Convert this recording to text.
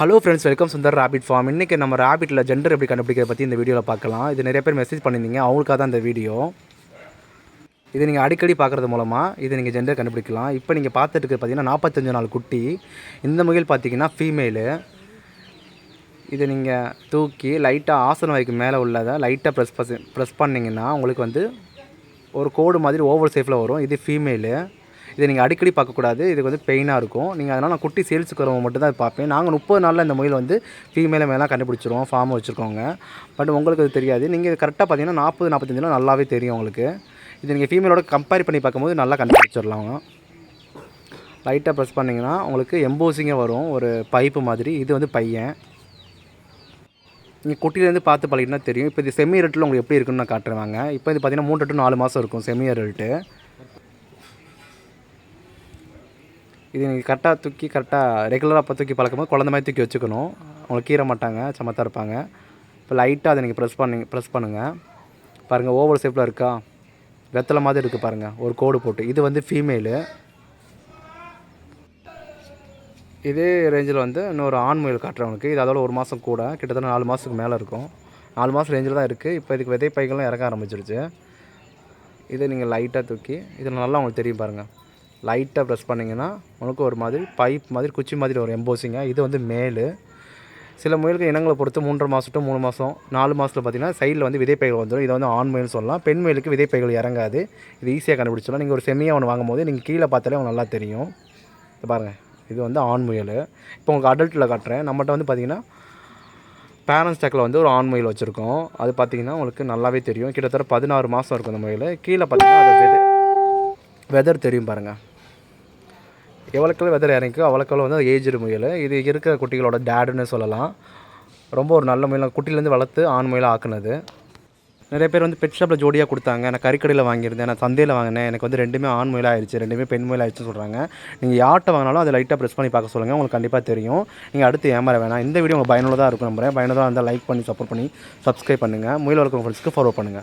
Hello friends welcome Sundar rabbit farm இன்றைக்கி நம்ம ராபிட்டில் gender எப்படி கண்டுபிடிக்கிறத பற்றி இந்த வீடியோவில் பார்க்கலாம். இது நிறைய பேர் மெசேஜ் பண்ணியிருந்தீங்க. அவங்களுக்காக தான் இந்த வீடியோ இது நீங்கள் அடிக்கடி பார்க்குறது மூலமாக இது நீங்கள் ஜெண்டர் கண்டுபிடிக்கலாம். இப்போ நீங்கள் பார்த்துட்டு இருக்கிறது பார்த்தீங்கன்னா நாற்பத்தஞ்சு நாள் குட்டி. இந்த முகையில் பார்த்தீங்கன்னா ஃபீமேலு இதை நீங்கள் தூக்கி லைட்டாக ஆசனம் வரைக்கும் மேலே உள்ளதை லைட்டாக ப்ரெஸ் பஸ் ப்ரெஸ் பண்ணிங்கன்னா உங்களுக்கு வந்து ஒரு கோடு மாதிரி ஓவர் சேஃபில் வரும். இது ஃபீமேலு இதை நீங்கள் அடிக்கடி பார்க்கக்கூடாது. இதுக்கு வந்து பெயினாக இருக்கும். நீங்கள் அதனால் நான் குட்டி சேல்ஸுக்கு வரவங்க மட்டும் தான் பார்ப்பேன். நாங்கள் முப்பது நாளில் இந்த முயல் வந்து ஃபீமேல மேலாம் கண்டுபிடிச்சிருவோம். ஃபார்ம் வச்சுருக்கோங்க பட் உங்களுக்கு அது தெரியாது. நீங்கள் இது கரெக்டாக பார்த்தீங்கன்னா நாற்பது நாற்பத்தஞ்சு நாள் நல்லாவே தெரியும் உங்களுக்கு. இது நீங்கள் ஃபீமேலோட கம்பேர் பண்ணி பார்க்கும்போது நல்லா கண்டுபிடிச்சிடலாம். லைட்டாக ப்ரெஸ் பண்ணிங்கன்னா உங்களுக்கு எம்போசிங்காக வரும். ஒரு பைப்பு மாதிரி. இது வந்து பையன். நீங்கள் குட்டிலேருந்து பார்த்து பழகினா தெரியும். இப்போ இது செமி ரெட்டில் உங்களுக்கு எப்படி இருக்குன்னு நான் காட்டுறேன் இப்போ இது பார்த்தீங்கன்னா மூன்று டு நாலு மாதம் இருக்கும். செமி ரெட்டு இது நீங்கள் கரெக்டாக தூக்கி கரெக்டாக ரெகுலராக அப்போ தூக்கி பழக்கும்போது குழந்த மாதிரி தூக்கி வச்சுக்கணும். அவங்களுக்கு கீற மாட்டாங்க சமத்தாக இருப்பாங்க. இப்போ லைட்டாக அதை நீங்கள் ப்ரெஸ் பண்ணி ப்ரெஸ் பண்ணுங்கள் பாருங்கள் ஓவர் ஷேப்பில் இருக்கா? வெத்தலை மாதிரி இருக்குது பாருங்கள் ஒரு கோடு போட்டு. இது வந்து ஃபீமேலு இதே ரேஞ்சில் வந்து இன்னொரு ஆண் முயல் காட்டுறவனுக்கு இது அதோட ஒரு மாதம் கூட கிட்டத்தட்ட நாலு மாதத்துக்கு மேலே இருக்கும். நாலு மாதம் ரேஞ்சில் தான் இருக்குது இப்போ இதுக்கு விதை பைகள்லாம் இறக்க ஆரம்பிச்சிருச்சு. இதை நீங்கள் லைட்டாக தூக்கி இதில் நல்லா உங்களுக்கு தெரியும் பாருங்கள் லைட்டாக ப்ரெஸ் பண்ணிங்கன்னா உனக்கு ஒரு மாதிரி பைப் மாதிரி குச்சி மாதிரி ஒரு எம்போசிங்க இது வந்து மேலு. சில முயல்கள் இனங்களை பொறுத்து மூன்றரை மாதம் டு மூணு மாதம் நாலு மாதத்தில் பார்த்திங்கன்னா சைடில் வந்து விதைப்பைகள் வந்துடும் இதை வந்து ஆண் முயல் சொல்லலாம். பெண் முயலுக்கு விதைப்பைகள் இறங்காது. இது ஈஸியாக கண்டுபிடிச்சிடலாம். நீங்கள் ஒரு செம்மியாக ஒன்று வாங்கும்போது நீங்கள் கீழே பார்த்தாலே உங்களுக்கு நல்லா தெரியும். பாருங்கள் இது வந்து ஆண் முயல். இப்போ உங்களுக்கு அடல்ட்டில் காட்டுறேன். நம்மகிட்ட வந்து பார்த்திங்கன்னா பேரண்ட்ஸ் டேக்கில் வந்து ஒரு ஆண் முயல் வச்சுருக்கோம். அது பார்த்தீங்கன்னா உங்களுக்கு நல்லாவே தெரியும். கிட்டத்தட்ட பதினாறு மாதம் இருக்கும் அந்த முயல். கீழே பார்த்தீங்கன்னா அது வெதர் தெரியும் பாருங்கள் எவ்வளோக்கெல்லாம் வெதர் இறங்கிக்கோ அவ்வளோக்கெல்லாம் வந்து ஏஜ்டு முயல். இது இருக்கிற குட்டிகளோட டேடுன்னு சொல்லலாம். ரொம்ப ஒரு நல்ல முயல். குட்டிலேருந்து வளர்த்து ஆண் முயலாக ஆக்குனது. நிறைய பேர் வந்து பெட் ஷாப்பில் ஜோடியாக கொடுத்தாங்க. நான் கறிக்கடையில் வாங்கியிருந்தேன். நான் சந்தையில் வாங்கினேன். எனக்கு வந்து ரெண்டுமே ஆண் முயல் ஆயிடுச்சு ரெண்டுமே பெண் முயல் ஆயிடுச்சுன்னு சொல்கிறாங்க நீங்கள் யார்கிட்ட வாங்கினாலும் அதை லைட்டாக ப்ரெஸ் பண்ணி பார்க்க சொல்லுங்கள் உங்களுக்கு கண்டிப்பாக தெரியும். நீங்கள் அடுத்து ஏமாற வேணாம். இந்த வீடியோ உங்களுக்கு பயனுள்ளதாக இருக்கும் நம்புறேன். பயனுள்ளதாக இருந்தால் லைக் பண்ணி சப்போர்ட் பண்ணி சப்ஸ்கிரைப் பண்ணுங்கள் முயல் வளர்க்கும் ஃப்ரெண்ட்ஸ்க்கு ஃபாலோ பண்ணுங்கள்